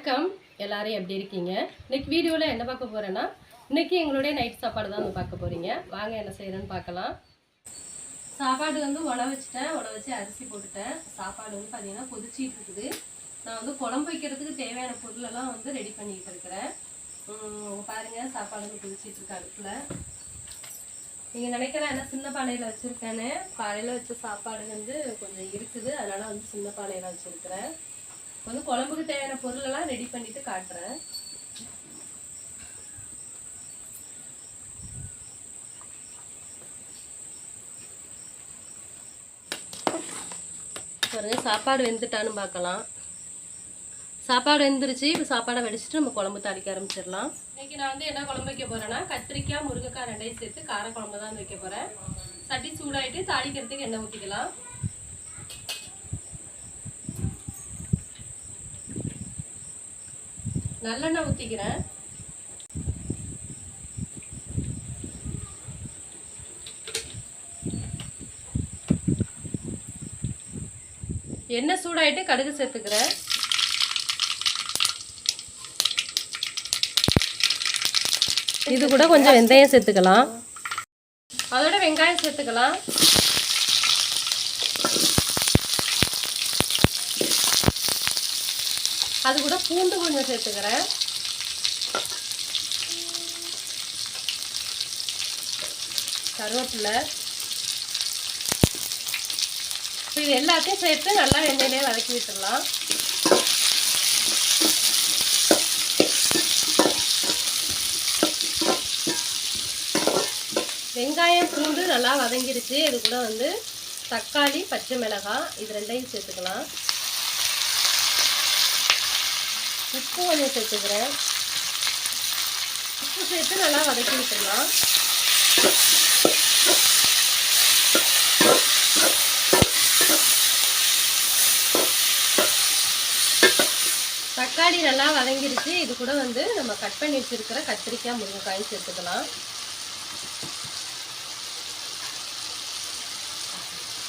வணக்கம். எல்லாரும் எப்படி இருக்கீங்க? இன்னைக்கு வீடியோவில் என்ன பார்க்க போகிறேன்னா இன்னைக்கு எங்களுடைய நைட் சாப்பாடு தான் வந்து பார்க்க போகிறீங்க வாங்க என்ன செய்கிறேன்னு பார்க்கலாம். சாப்பாடு வந்து உட வச்சுட்டேன். உட வச்சு அரிசி போட்டுட்டேன். சாப்பாடு வந்து பார்த்தீங்கன்னா கொதிச்சிட்டு இருக்குது. நான் வந்து குழம்பு வைக்கிறதுக்கு தேவையான பொருளெல்லாம் வந்து ரெடி பண்ணிக்கிட்டு இருக்கிறேன். பாருங்கள் சாப்பாடு வந்து கொதிச்சிட்டு இருக்கு அடுப்பில். நீங்கள் நினைக்கலாம் என்ன சின்ன பானையில் வச்சுருக்கேன்னு? பானையில் வச்ச சாப்பாடு வந்து கொஞ்சம் இருக்குது. அதனால் வந்து சின்ன பானையில் வச்சுருக்கிறேன். வந்து குழம்புக்கு தேவையான பொருள் எல்லாம் ரெடி பண்ணிட்டு காட்டுறேன். பாருங்க சாப்பாடு வெந்துட்டான்னு பார்க்கலாம். சாப்பாடு வெந்துருச்சு. இப்போ சாப்பாடை வெடிச்சிட்டு நம்ம குழம்பு தாளிக்க ஆரம்பிச்சிடலாம். இன்னைக்கு நான் வந்து என்ன குழம்பு வைக்க போறேன்னா கத்திரிக்காய் முருங்கைக்காய் ரெண்டையும் சேர்த்து கார குழம்பு தான் வைக்க போறேன். சட்டி சூடாயிட்டு தாளிக்கிறதுக்கு எண்ணெய் ஊற்றிக்கலாம் நல்லெண்ணெய் ஊற்றிக்கிறேன் எண்ணெய் சூடாயிட்டு கடுகு சேர்த்துக்கிறேன். இது கூட கொஞ்சம் வெந்தயம் சேர்த்துக்கலாம். அதோட வெங்காயம் சேர்த்துக்கலாம். அது கூட பூண்டு கொஞ்சம் சேர்த்துக்கிறேன். கருவேப்பிலை. இது எல்லாத்தையும் சேர்த்து நல்லா எண்ணெயிலே வதக்கி விட்டுடலாம் வெங்காயம் பூண்டு நல்லா வதங்கிடுச்சு. இது கூட வந்து தக்காளி பச்சை மிளகாய் இது ரெண்டையும் சேர்த்துக்கலாம். உப்பு கொஞ்சம் சேர்த்துக்கிறேன். உப்பு சேர்த்து நல்லா வதக்கி விட்டுடலாம். தக்காளி நல்லா வதங்கிடுச்சு இது கூட வந்து நம்ம கட் பண்ணி வச்சிருக்கிற கத்திரிக்காய் முருங்கைக்காயும் சேர்த்துக்கலாம்.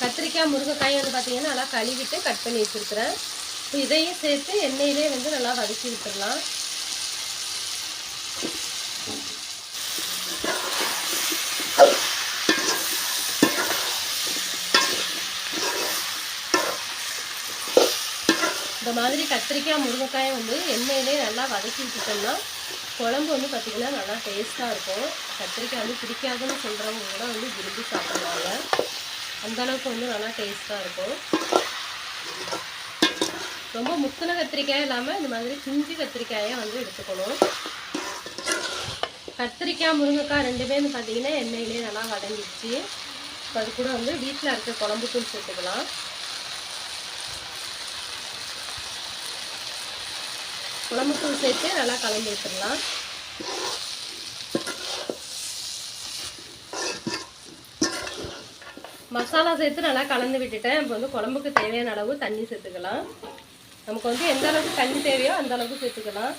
கத்திரிக்காய் முருங்கைக்காய் வந்து பார்த்தீங்கன்னா நல்லா கழுவிட்டு கட் பண்ணி வச்சிருக்கிறேன். இதையும் சேர்த்து எண்ணெயிலே வந்து நல்லா வதக்கி விட்டுடலாம். இந்த மாதிரி கத்திரிக்காய் முருங்கைக்காயை வந்து எண்ணெயிலே நல்லா வதக்கி விட்டுட்டோம்னா குழம்பு வந்து பார்த்திங்கன்னா நல்லா டேஸ்ட்டாக இருக்கும். கத்திரிக்காய் வந்து பிடிக்காதுன்னு சொல்கிறவங்க கூட வந்து விரும்பி சாப்பிடுவாங்க அந்த அளவுக்கு வந்து நல்லா டேஸ்ட்டாக இருக்கும். ரொம்ப முத்தின கத்திரிக்காய் இல்லாமல் இந்த மாதிரி குஞ்சு கத்திரிக்காயை வந்து எடுத்துக்கணும். கத்திரிக்காய் முருங்கைக்காய் ரெண்டுமே வந்து பார்த்தீங்கன்னா எண்ணெயிலே நல்லா வதங்கிடுச்சு. இப்போ அது கூட வந்து வீட்டில் இருக்க குழம்பு தூள் சேர்த்துக்கலாம். குழம்பு தூள் சேர்த்து நல்லா கலந்து விட்டுடலாம் மசாலா சேர்த்து நல்லா கலந்து விட்டுட்டேன். இப்போ வந்து குழம்புக்கு தேவையான அளவு தண்ணி சேர்த்துக்கலாம். நமக்கு வந்து எந்த அளவுக்கு தண்ணி தேவையோ அந்த அளவுக்கு சேர்த்துக்கலாம்.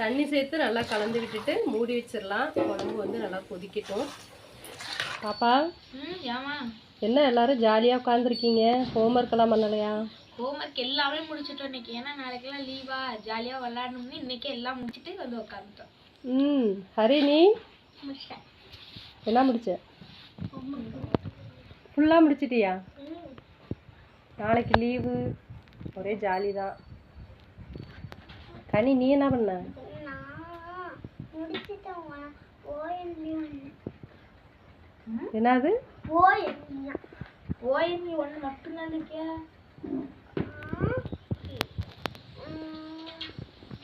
தண்ணி சேர்த்து நல்லா கலந்து விட்டுட்டு மூடி வச்சிடலாம். குழம்பு வந்து நல்லா கொதிக்கட்டும். பாப்பா என்ன எல்லாரும் ஜாலியாக உட்காந்துருக்கீங்க ஹோம்ஒர்க் எல்லாம் பண்ணலையா? ஹோம்ஒர்க் எல்லாமே முடிச்சிட்டோம் இன்னைக்கு. ஏன்னா நாளைக்கெல்லாம் லீவா ஜாலியாக விளாடணும்னு இன்னைக்கு எல்லாம் முடிச்சிட்டு வந்து உட்காந்துட்டோம் ம் ஹரிணி? முடிச்சிட்டேன். என்ன முடிச்ச? ஃபுல்லாக முடிச்சிட்டியா? நாளைக்கு லீவு ஒரே ஜாலி தான். கனி நீ என்ன பண்ண? என்னது? ஓஎம்இ ஒன்று மட்டும்தான் இருக்கியா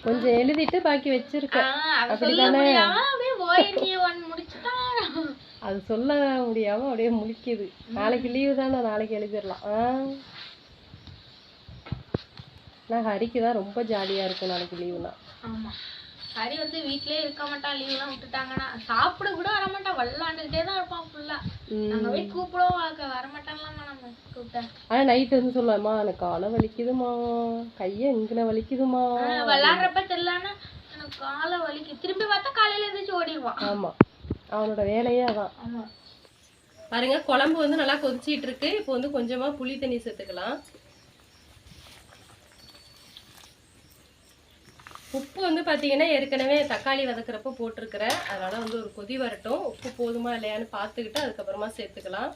கொஞ்சம் எழுதிட்டு பாக்கி வச்சிருக்க. அதை சொல்ல அப்படிதானே? ஓஎம்இ ஒன்று அது சொல்ல முடியாம அப்படியே முழிக்குது. நாளைக்கு லீவு தானே நாளைக்கு எழுதிடலாம். ஆ. நான் ஹரிக்கு தான் ரொம்ப ஜாலியா இருக்கும் நாளைக்கு லீவுனா ஹரி வந்து வீட்லயே இருக்க மாட்டான் லீவ்லாம் விட்டுட்டாங்கன்னா சாப்பிட கூட வர மாட்டான் விளாண்டுக்கிட்டே தான் இருப்பான் ஃபுல்லா நாங்க போய் கூப்பிடவும் வர- வரமாட்டாங்களாம்மா நம்ம கூப்பிட்டா? ஆனா நைட் வந்து சொல்லலாமா எனக்கு காலை வலிக்குதுமா கைய இங்கன வலிக்குதுமா ஆஹ் விளையாடுறப்ப தெரியலன்னா எனக்கு காலை வலிக்கு. திரும்பி பார்த்தா காலையில எழுந்திரிச்சு ஓடிடுவான். ஆமா. அவனோட வேலையே அதான். ஆமாம் பாருங்க குழம்பு வந்து நல்லா கொதிச்சிட்டு இருக்கு இப்போ வந்து கொஞ்சமாக புளி தண்ணி சேர்த்துக்கலாம். உப்பு வந்து பார்த்தீங்கன்னா ஏற்கனவே தக்காளி வதக்குறப்போ போட்டிருக்கிறேன் அதனால் வந்து ஒரு கொதி வரட்டும். உப்பு போதுமா இல்லையான்னு பார்த்துக்கிட்டு அதுக்கப்புறமா சேர்த்துக்கலாம்.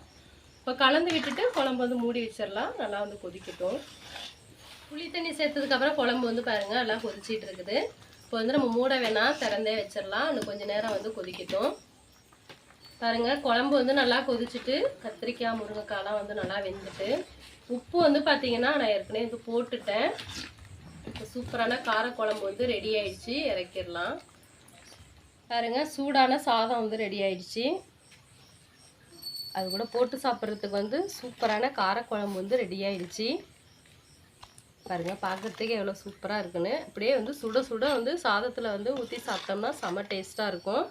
இப்போ கலந்து விட்டுட்டு குழம்பு வந்து மூடி வச்சிடலாம். நல்லா வந்து கொதிக்கட்டும். புளி தண்ணி சேர்த்ததுக்கப்புறம் குழம்பு வந்து பாருங்கள் நல்லா கொதிச்சிட்டு இருக்குது இப்போ வந்து நம்ம மூட வேணாம் திறந்தே வச்சிடலாம். இன்னும் கொஞ்சம் நேரம் வந்து கொதிக்கட்டும். பாருங்க குழம்பு வந்து நல்லா கொதிச்சுட்டு கத்திரிக்காய் முருங்கைக்காய்லாம் வந்து நல்லா வெந்துட்டு உப்பு வந்து பார்த்தீங்கன்னா நான் ஏற்கனவே வந்து போட்டுட்டேன். இப்போ சூப்பரான காரக்குழம்பு வந்து ரெடி ஆயிடுச்சு இறக்கிடலாம். பாருங்க சூடான சாதம் வந்து ரெடி ஆயிடுச்சு. அது கூட போட்டு சாப்பிட்றதுக்கு வந்து சூப்பரான காரக்குழம்பு வந்து ரெடி ஆயிடுச்சு. பாருங்க பார்க்குறதுக்கு எவ்வளோ சூப்பராக இருக்குன்னு. அப்படியே வந்து சுட சுட வந்து சாதத்தில் வந்து ஊற்றி சாப்பிட்டோம்னா செம்ம டேஸ்ட்டாக இருக்கும்.